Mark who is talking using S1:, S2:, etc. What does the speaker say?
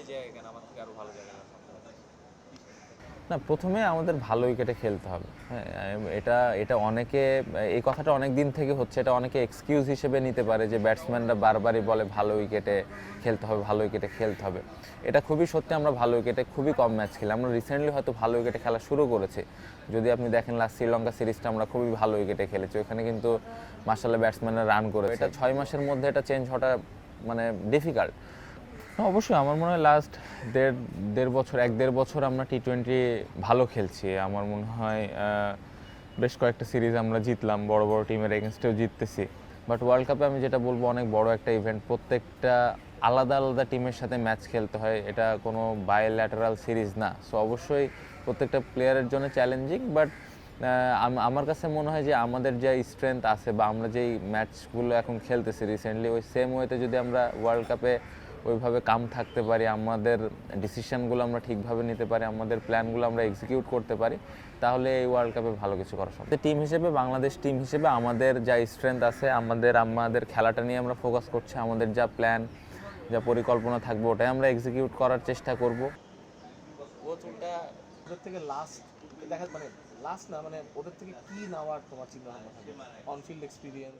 S1: সেই জায়গায় কেন? আমার থেকে আরও ভালো জায়গায়
S2: না প্রথমে আমাদের ভালো উইকেটে খেলতে হবে। হ্যাঁ এটা এটা অনেকে এই কথাটা অনেক দিন থেকে হচ্ছে এটা অনেকে এক্সকিউজ হিসেবে নিতে পারে যে ব্যাটসম্যানরা বারবারই বলে ভালো উইকেটে খেলতে হবে ভালো উইকেটে খেলতে হবে। এটা খুবই সত্যি আমরা ভালো উইকেটে খুবই কম ম্যাচ খেলি। আমরা রিসেন্টলি হয়তো ভালো উইকেটে খেলা শুরু করেছি। যদি আপনি দেখেন লাস্ট শ্রীলঙ্কা সিরিজটা আমরা খুবই ভালো উইকেটে খেলেছি। ওখানে কিন্তু মার্শাল্লাহ ব্যাটসম্যানরা রান করেছে। এটা ছয় মাসের মধ্যে এটা চেঞ্জ হওয়াটা মানে ডিফিকাল্ট অবশ্যই আমার মনে হয় লাস্ট দেড় দেড় বছর, এক দেড় বছর আমরা টি টোয়েন্টি ভালো খেলছি। আমার মনে হয় বেশ কয়েকটা সিরিজ আমরা জিতলাম, বড় বড় টিমের এগেনস্টেও জিততেছি। বাট ওয়ার্ল্ড কাপে আমি যেটা বলব, অনেক বড় একটা ইভেন্ট প্রত্যেকটা আলাদা আলাদা টিমের সাথে ম্যাচ খেলতে হয়। এটা কোনো বায়োল্যাটারাল সিরিজ না। সো অবশ্যই প্রত্যেকটা প্লেয়ারের জন্য চ্যালেঞ্জিং বাট আমার কাছে মনে হয় যে আমাদের যে স্ট্রেংথ আছে বা আমরা যেই ম্যাচগুলো এখন খেলতেছি রিসেন্টলি ওই সেম ওয়েতে যদি আমরা ওয়ার্ল্ড কাপে ওইভাবে কাম থাকতে পারি আমাদের ডিসিশনগুলো আমরা ঠিকভাবে নিতে পারি আমাদের প্ল্যানগুলো আমরা এক্সিকিউট করতে পারি তাহলে এই ওয়ার্ল্ড কাপে ভালো কিছু করা সম্ভব। টিম হিসেবে বাংলাদেশ টিম হিসেবে আমাদের যা স্ট্রেংথ আছে আমাদের আমাদের খেলাটা নিয়ে আমরা ফোকাস করছি আমাদের যা প্ল্যান যা পরিকল্পনা থাকবে ওটাই আমরা এক্সিকিউট করার চেষ্টা করব।
S1: ও চুলটা
S3: ওদের থেকে লাস্ট দেখা মানে লাস্ট না মানে ওদের থেকে কি নেওয়ার তোমার চিন্তা ভাবনা অনফিল্ড এক্সপিরিয়েন্স